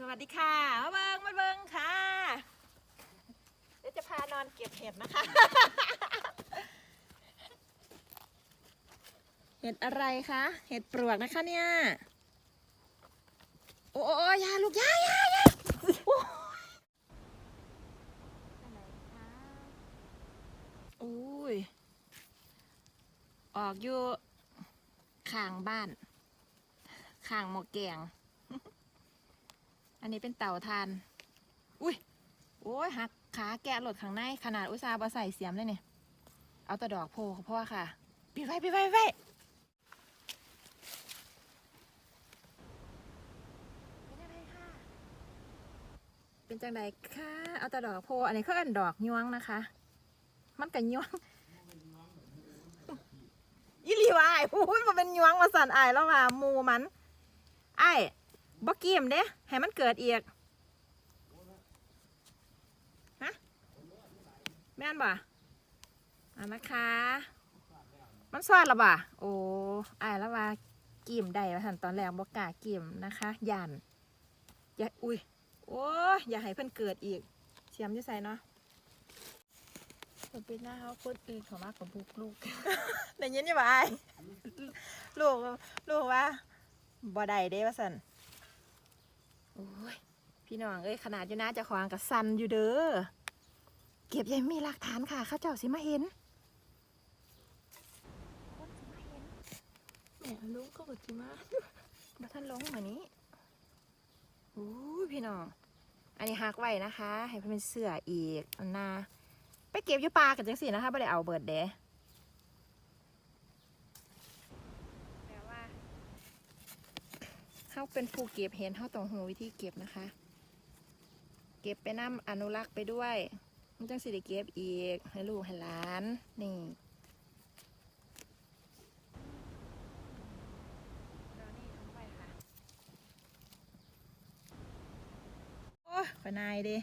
สวัสดีค่ะ มาเบิงมาเบิงค่ะ เดี๋ยวจะพานอนเก็บเห็ดนะคะ เห็ดอะไรคะ เห็ดปลวกนะคะเนี่ย โอ้โอ้โอ้อยาลูกยายายาโอ้ยอุ้ย ออกอยู่ข้างบ้านข้างหมอแกง อันนี้เป็นเต่าทาน อุ้ย โอ้ยหักขาแกะหลดข้างในขนาดอุตสาห์บาใส่เสียมเลยเนี่ย เอาแต่ดอกโพเพราะว่าค่ะ ปิดไว้ปิดไว้ปิดไว้เป็นอะไรค่ะเป็นจังใดค่ะ เอาแต่ดอกโพ อันนี้เขาเอินดอกยวงนะคะ มันกับยวงอีหลีวายอุ้ยมันเป็นยวงมาสั่นอายแล้วว่ามูมัน บ่เกียมเด้ให้มันเกิดอีกฮะแม่นบ่อ่านะคะ มันสวาดหรอบ่โอ้อายแล้วว่ากีมได้ว่าสั่นตอนแรกบ่กล้ากีมนะคะยันอย่าอุ้ยโอ้ยอย่าให้เพิ่นเกิดอีกเสียมอยู่ใส่เนาะผมเป็นหน้าเขาคนอื่นเขามากกว่าบุกลูกได้ยินอยู่บ่ไอ้ายลูกลูกว่าบ่ได้เด้ว่าสั่น โอ้ย พี่น้องเอ้ยขนาดอยู่นะเจะขวางกับสันอยู่เด้อ เก็บยังมีหลักฐานค่ะเข้าเจ้าสิมาเห็นคนสิมาเห็นแม่ลูกก็กดจิมาบ่ท่านลงมานี้โอ้ยพี่น้อง อันนี้หักไว้นะคะ ให้เพิ่นเป็นเสื้ออีกอันนาไปเก็บอยู่ปลากันจังสินะคะไม่ได้เอาเบิดเด้แปลว่า เขาเป็นผู้เก็บเห็นเขาต้องหูวิธีเก็บนะคะ เก็บไปน้ำอนุรักษ์ไปด้วย มันจังสิได้เก็บอีกให้ลูกให้หลานนี่โอ้ยขอนายดิ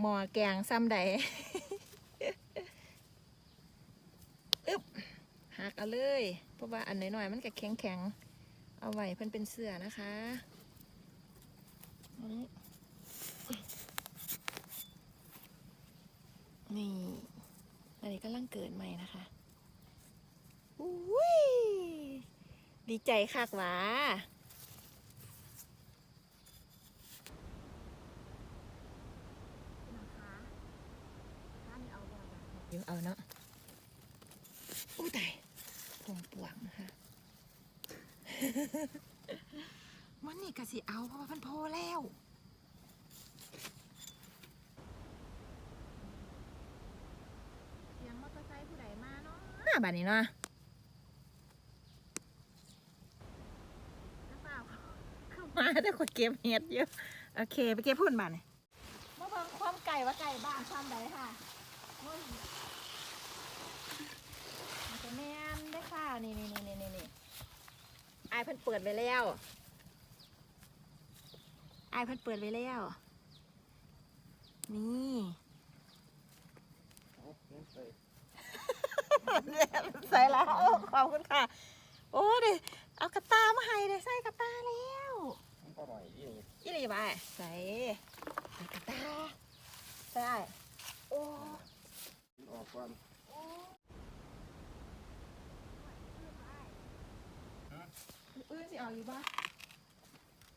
หมอแกงซ้ำใด อึ๊บ หักเอาเลย เพราะว่าอันน้อยๆมันก็แข็งแข็งๆเอาไว้เพิ่นเป็นเสื้อนะคะอันนี้นี่อันนี้ก็ลังเกิดใหม่นะคะอุ้ยดีใจคักหวาอยู่เอาเนาะอู้ตายป วงปวงนะคะวันนี้กะสิเอาเพราะว่ามันโพแล้วเสียงมอเตอร์ไซค์ผู้ใดมาเนาะบัดนี้เนาะเข้ามาแต่คนเก็บเห็ดเยอะโอเค ไปเก็บพุ่นบ้านนี่มาเบิ่งความไก่ว่าไก่บ้านความใดค่ะโอ้ยมันจะแม่นได้อค่ะ นี่นี่นี่นี่นี่นี่ไอายเพิ่นเปิดไว้แล้วไอายเพิ่นเปิดไว้แล้ว นี่ใส่แล้วขอบคุณค่ะ โอ้เดเอากระตามาให้เดใส่กระตาแล้วมันก็อร่อยอีกยี่นี่ไปใส่ใส่กระตาใส่โอ้ ออกก่อนอื้อสิเอาอยู่บ้า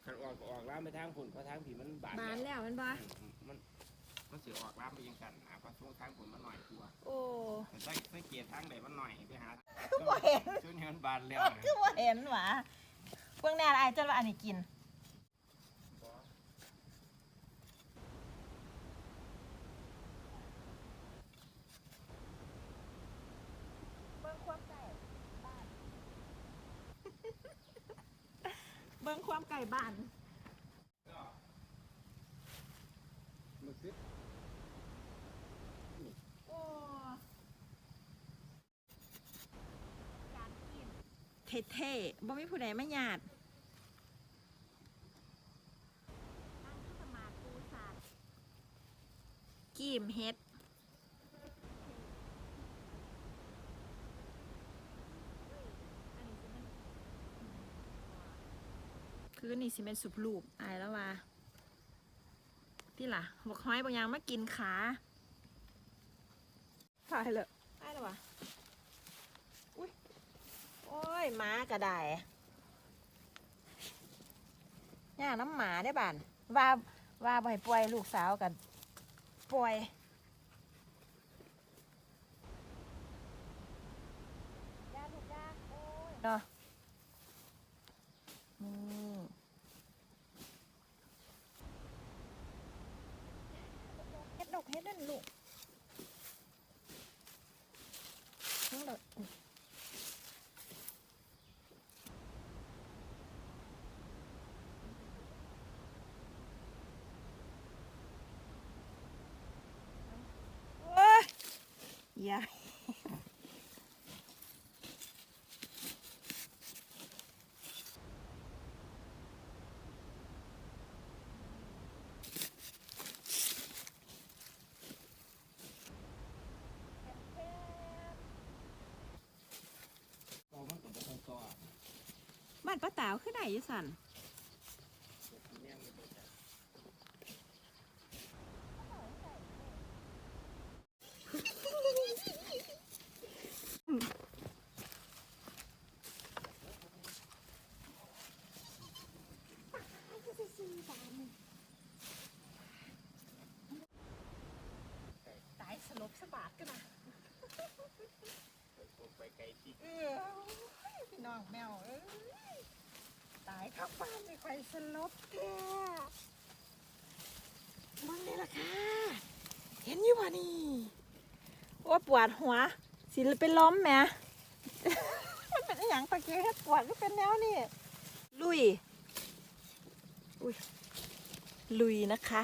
ขันออกก็ออกล้ามไปทางผุนเพราะทางผีมันบาดบานแล้วมันบ้ามันมันเสียออกล้ามไปยังกันนะเพราะช่วงทางผุนมันหน่อยกลัวโอ้แต่ใส่ใส่เกียร์ทางไหนมันหน่อยไปหาคือบ่เห็นช่วงนี้มันบานแล้วนะคือว่าเห็นหวะเบื้องแน่ไอ้จนว่าอันนี้กินเบิ้งความไก่บ้าน เบิ้ง ความไก่บ้านมันคือโอ้เท่ๆบ่มีผู้ใดมาหยาดกีมเฮ็ด อนี่สิเป็นสุบลูปอายแล้วว่าที่ล่ะบอกห้อยบางอย่างมากินขาตายเลยตายแล้ววะอุ้ยโอ้ยหมากระไดย่าน้ำหมาได้อบ้านว่าว่าบ่ให้ปล่อยลูกสาวกันปล่อยยาลูกยาโอ้ยเนาะนี่เฮ็ดดอ กเฮ็ดนั่นลูกทั้งหมดยายา บ้านป้าตาวขึ้นไหนยู่สันตายสลบสะบาดกันนะ ไปไกลที่เออพี่น้องแมวเอ้ยตายเข้าบ้านไม่ค่อยสลบแท้มึงนี่ล่ะค่ะ เห็นอยู่ป่ะนี่ว่าปวดหัวสิเป็นล้มแหม่มันเป็นอหย่างตะเกียบปวดก็เป็นแนวนี่ลุยอุ้ยลุยนะคะ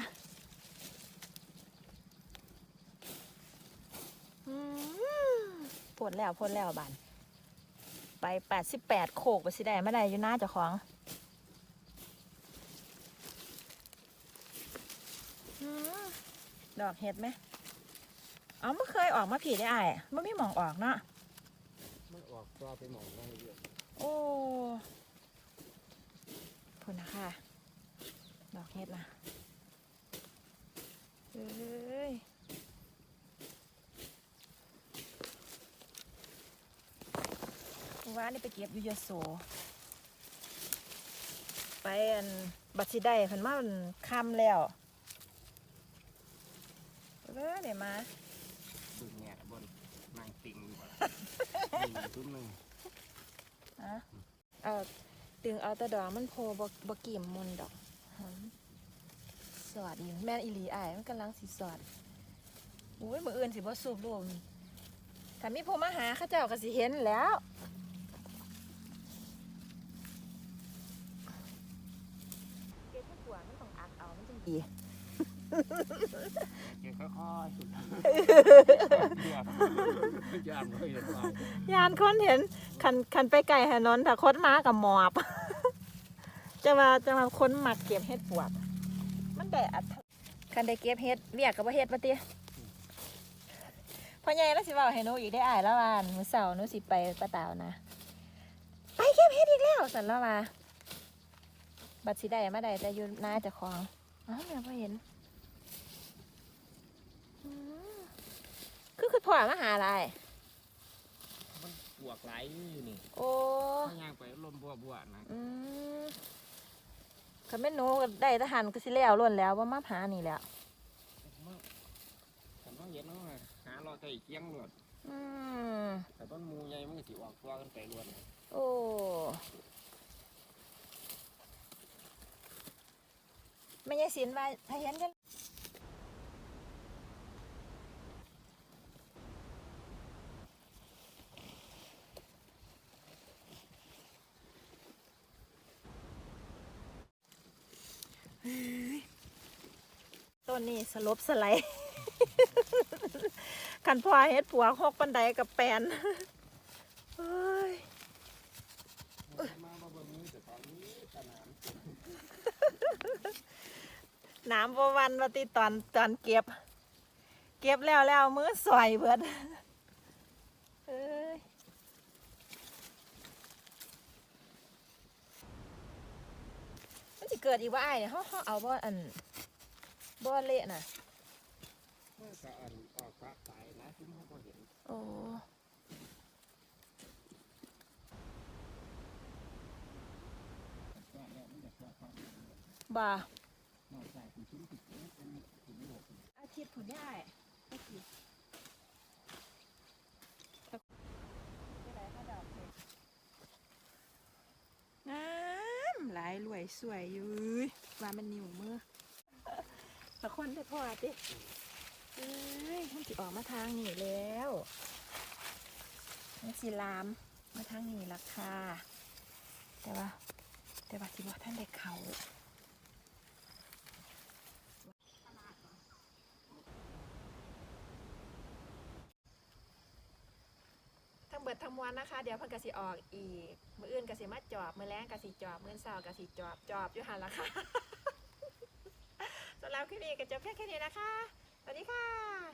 อืม ปวดแล้วปวดแล้วบานไปแปดสิบแปดโขกไปสิได้ไม่ได้อยู่หน้าเจ้าของอืมดอกเห็ดไหมเอาไม่เคยออกมาผีได้อ้ายไม่มีหมองออกเนาะมันออกตัวไปหมองได้เยอะโอ้พุ่นนะคะ ดอกเห็ดนะเอ้ย ว่านี่ไปเก็บอยูยโส ไปอันบัตรสิได้เพิ่นมามันคำแล้วเออเดี๋ยวมาดูเนี่ยบนนางติงอยู่นี่ตุ้มหนึ่งอะเอาตึงเอาแตะดอกมันโพบบ่กิ่มมนดอกหอมสวัสดีแม่นอีหลีอ้ายมันกำลังสิสอดอุ้ยมืออื่นสิบ่สูบรวมถ้ามีผู้มาหาเข้าเจ้าก็สิเห็นแหล้ว เก็บผู้ปวดมันต้องอัก เอามันจังดีเจ้าค่อยๆสุดเยอะยามก็เห็นเรายานคนเห็นคันคันไปไก่ถนนถ้าคนมากับหมอบ จะมาจะมาคนหมักเก็บเห็ดปวดมันได้อัดคันได้เก็บเห็ดเรียกกับว่าเห็ดปะเตี้ยพ่อใหญ่แล้วสิเว่าให้หนูอีกได้อ่ายแล้ววานมื้อเสาร์หนูสิไปปะตาวนะ ไปเก็บเห็ดอีกแล้วสันแล้วว่าบัดสิได้มาได้แต่อยู่หน้าเจะคลอง อ้าวเนี่ยพ่เห็นอืมคือคือพ่อมาหาอะไร มันบวกไหลอยู่นี่โอ้ถ้าย่างไปลมบัวบัวนะอืมคันแม่นหนูก็ได้ทหารก็สิแล้วล้วนแล้วว่ามาหานี่แหล้วแต่ว่าเห็นว่าหารอใจเคียงหลดอืมแต่ต้นมูใหญ่มันก็สิออกตัวกันไปล้วนโอ้ ไม่ใช่สินว่าถ้าเห็นกันเฮ้ยต้นนี้สลบสไลด์ขันพ่อเฮ็ดผัวหกปันไดกับแปนเฮ้ยมาบ นนี้แต่ตอนนี้สนามน้ำบวันมาติตอนตอนเก็บ เก็บแล้วแล้วมือสวยเบิดเอ้ยเกิดอีกว่าอ้ายเนี่ยเขาเขาเอาบ่อันบ่เละน่ะเมื่อจะอ่อนออกฟ้าสายนะที่เขาก็เห็นโอ้บ่า อาทิตย์ผุนได้งามหลายรวยสวยอยู่ว่ามันนิ่วมือตะคนได้พอติเอ้ยมันสิออกมาทางนี้แล้วมันสิลามมาทางนี้ละค่ะแต่ว่า แต่ว่าสิว่าท่านเด็กเขา เปิดทำงมวลนะคะ เดี๋ยวเพิ่นกะสิออกอีก มืออื่นกะสิมาจอบมือแรงกะสิจอบมือเสาร์กสิจอบจอบอยู่หันละค่ะสำหรับคลิปนี้ก็จบเพียงแค่นี้นะคะสวัสดีค่ะ